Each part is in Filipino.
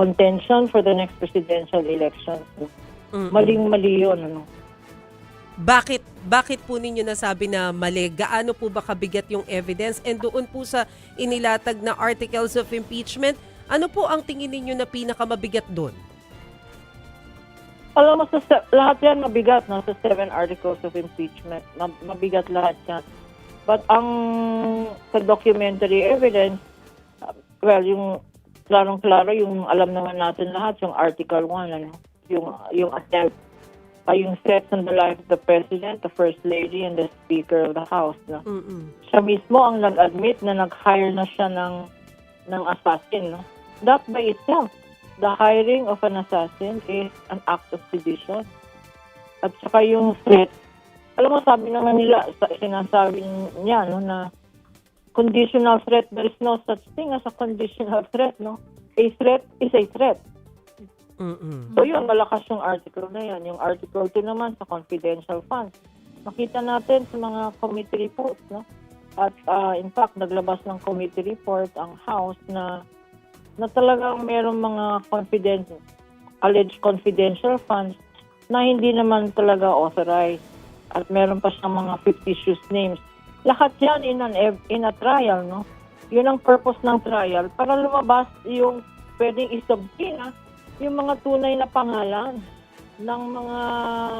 contention for the next presidential election. Mm-mm. Maling-mali yun. Ano? Bakit bakit po ninyo nasabi na mali? Gaano po ba kabigat yung evidence? And doon po sa inilatag na articles of impeachment, ano po ang tingin ninyo na pinakamabigat doon? Alam mo, sa, lahat yan mabigat no, sa seven articles of impeachment. Ma- Mabigat lahat yan. But ang sa documentary evidence, uh, well, yung klarong-klaro, yung alam naman natin lahat, yung Article 1, ano, yung, yung attempt, uh, yung threats on the life of the President, the First Lady, and the Speaker of the House. No? Mm-mm. siya mismo ang nag-admit na nag-hire na siya ng ng assassin, no? That by itself, the hiring of an assassin is an act of sedition. At saka yung threat, alam mo, sabi naman nila, sa, sinasabi niya, no, na conditional threat, there is no such thing as a conditional threat, no? A threat is a threat. Mm-mm. So yun, malakas yung article na yan. Yung article 2 naman sa confidential funds. Makita natin sa mga committee reports, no? At ah, in fact, naglabas ng committee report ang House na na talagang merong mga confidential, alleged confidential funds na hindi naman talaga authorized. At meron pa siyang mga fictitious names. Lahat yan in, an, in a trial, no? Yun ang purpose ng trial para lumabas yung pwedeng isubpoena yung mga tunay na pangalan ng mga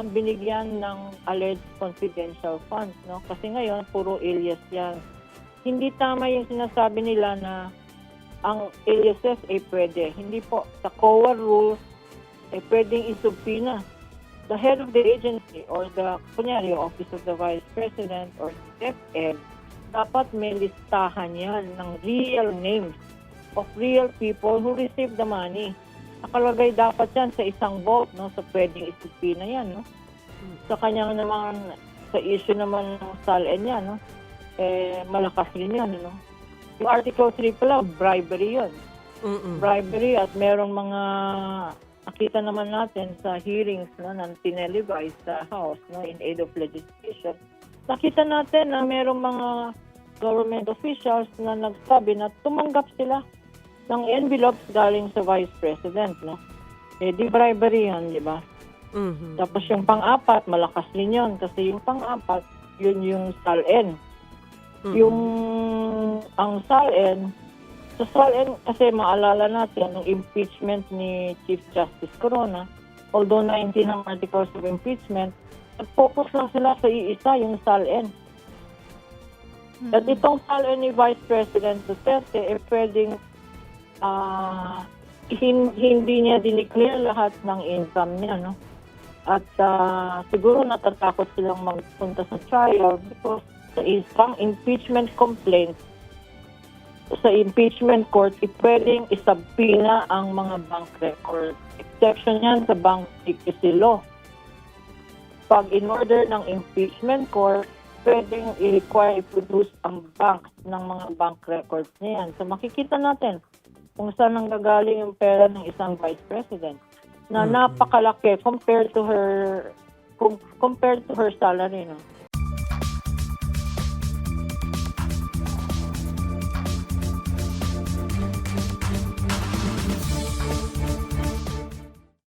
binigyan ng alleged confidential funds, no? Kasi ngayon, puro alias yan. Hindi tama yung sinasabi nila na ang aliases ay pwede. Hindi po. Sa COA rules, ay pwedeng isubpina. The head of the agency or the, kunyari, Office of the Vice President or DepEd, dapat may listahan yan ng real names of real people who received the money nakalagay dapat yan sa isang vault, no? Sa pwedeng isipina yan, no? Sa kanyang naman, sa issue naman ng SALN yan, no? Eh, malakas rin yan, no? Yung Article 3 pala, bribery yun. Mm-mm. Bribery at merong mga nakita naman natin sa hearings no, ng tinelevise sa House no, in aid of legislation. Nakita natin na merong mga government officials na nagsabi na tumanggap sila ng envelopes galing sa Vice President. No? Eh, di bribery yan, di ba? Mhm. Tapos yung pang-apat, malakas din yun. Kasi yung pang-apat, yun yung SALN. Mm-mm. Yung ang SALN, sa SALN kasi maalala natin yung impeachment ni Chief Justice Corona, although 19 ang articles of impeachment, nag-focus lang sila sa iisa, yung SALN. At itong SALN ni Vice President Duterte, eh pwedeng ah, hin- hindi niya dineclare lahat ng income niya, no? At ah, siguro natatakot silang magpunta sa trial because sa isang impeachment complaint sa impeachment court, pwedeng isabpina ang mga bank records. Exception yan sa bank secrecy law. Pag in order ng impeachment court, pwedeng i-require i-produce ang bank ng mga bank records niyan. So makikita natin kung saan ang gagaling yung pera ng isang vice president na Mhm. napakalaki compared to her com- compared to her salary no